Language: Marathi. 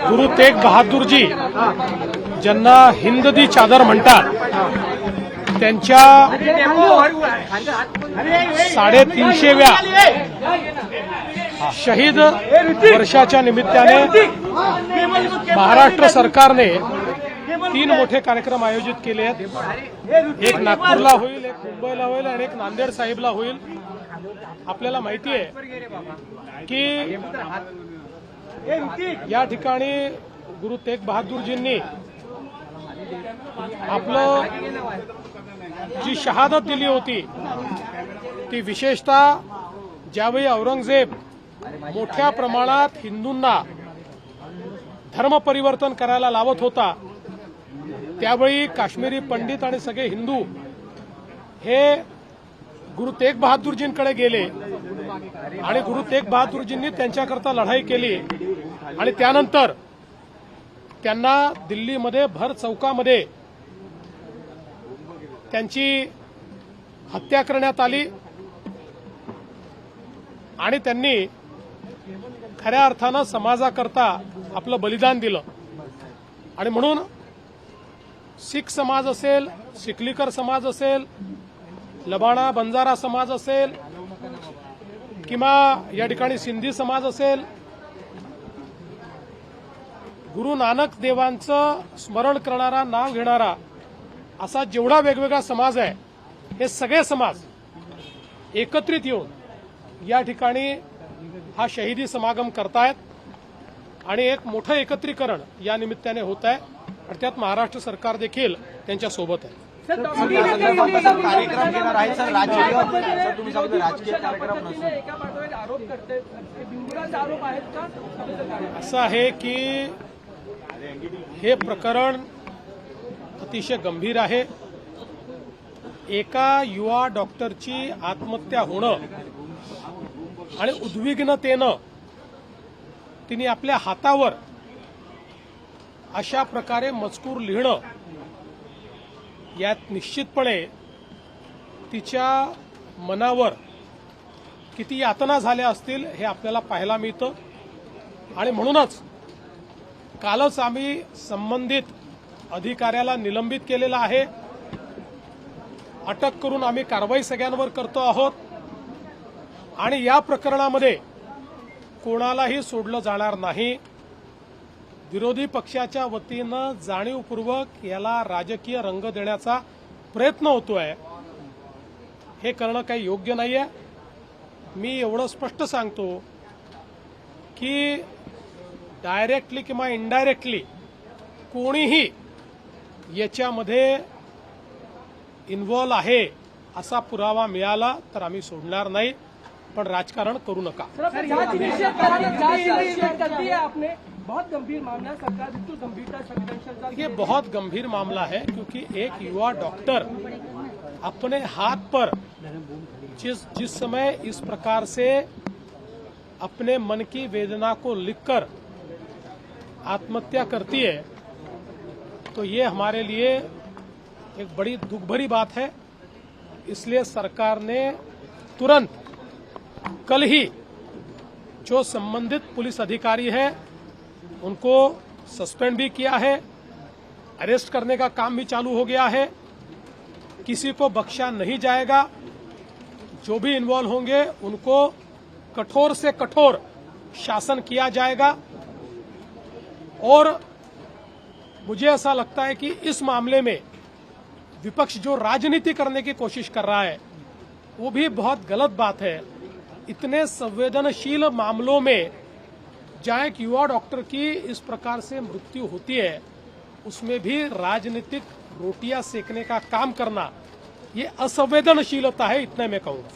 गुरु तेग बहादूरजी ज्यांना हिंद दी चादर म्हणतात त्यांच्या साडेतीनशेव्या शहीद वर्षाच्या निमित्ताने महाराष्ट्र सरकारने तीन मोठे कार्यक्रम आयोजित केले आहेत. एक नागपूरला होईल एक मुंबईला होईल आणि एक नांदेड साहेबला होईल. आपल्याला माहिती आहे की या ठिकाणी गुरु तेग बहादूरजींनी आपलं जी शहादत दिली होती ती विशेषतः ज्यावेळी औरंगजेब मोठ्या प्रमाणात हिंदूंना धर्मपरिवर्तन करायला लावत होता त्यावेळी काश्मीरी पंडित आणि सगळे हिंदू हे गुरु तेग बहादूरजींकडे गेले. आणि गुरु तेग बहादूरजींनी त्यांच्याकरता लढाई केली. आणि त्यानंतर त्यांना दिल्लीमध्ये भर चौकामध्ये त्यांची हत्या करण्यात आली. आणि त्यांनी खऱ्या अर्थानं समाजाकरता आपलं बलिदान दिलं. आणि म्हणून सिख समाज असेल शिकलीकर समाज असेल लबाणा बंजारा समाज असेल किंवा या ठिकाणी सिंधी समाज असेल गुरु नानक देवांचं स्मरण करणारा नाव घेणारा असा जेवढा वेगवेगळा समाज आहे हे सगळे समाज एकत्रित येऊन या ठिकाणी हा शहीदी समागम करतायत. आणि एक मोठं एकत्रीकरण या निमित्ताने होत आहे आणि त्यात महाराष्ट्र सरकार देखील त्यांच्यासोबत आहे. कार्यक्रम घेणार आहे सर राजकीय सर तुम्ही सांगितलं राजकीय कार्यक्रम नसून एका पाठोपाठ आरोप करते बिंदुराचे आरोप आहेत का? असं आहे की हे प्रकरण अतिशय गंभीर आहे. एका युवा डॉक्टरची आत्महत्या होणं आणि उद्विग्नतेनं तिने आपल्या हातावर अशा प्रकारे मजकूर लिहिणं यात निश्चितपणे तिच्या मनावर किती यातना झाल्या असतील हे आपल्याला पाहायला मिळतं. आणि म्हणूनच कालच आम्ही संबंधित अधिकाऱ्याला निलंबित केलेलं आहे. अटक करून आम्ही कारवाई सगळ्यांवर करतो आहोत. आणि या प्रकरणामध्ये कोणालाही सोडलं जाणार नाही. विरोधी पक्षाच्या वतीनं जाणीवपूर्वक याला राजकीय रंग देण्याचा प्रयत्न होतोय. हे करणं काही योग्य नाहीये. मी एवढं स्पष्ट सांगतो की डायरेक्टली किंवा इनडायरेक्टली कोणीही याच्यामध्ये इन्व्हॉल्व आहे असा पुरावा मिळाला तर आम्ही सोडणार नाही. पण राजकारण करू नका. सर जाँच निश्चित कराना जाँच निश्चित कर दी है आपने. बहुत गंभीर मामला सरकार बिल्कुल गंभीरता संवेदनशीलता ये बहुत गंभीर मामला है क्योंकि एक युवा डॉक्टर अपने हाथ पर जिस जिस समय इस प्रकार से अपने मन की वेदना को लिखकर आत्महत्या करती है तो ये हमारे लिए एक बड़ी दुख भरी बात है। इसलिए सरकार ने तुरंत कल ही जो संबंधित पुलिस अधिकारी है, उनको सस्पेंड भी किया है, अरेस्ट करने का काम भी चालू हो गया है। किसी को बख्शा नहीं जाएगा। जो भी इन्वॉल्व होंगे, उनको कठोर से कठोर शासन किया जाएगा। और मुझे ऐसा लगता है कि इस मामले में विपक्ष जो राजनीति करने की कोशिश कर रहा है, वो भी बहुत गलत बात है। इतने संवेदनशील मामलों में जहाँ एक युवा डॉक्टर की इस प्रकार से मृत्यु होती है, उसमें भी राजनीतिक रोटियाँ सेकने का काम करना, ये असंवेदनशीलता है, इतने मैं कहूँगा।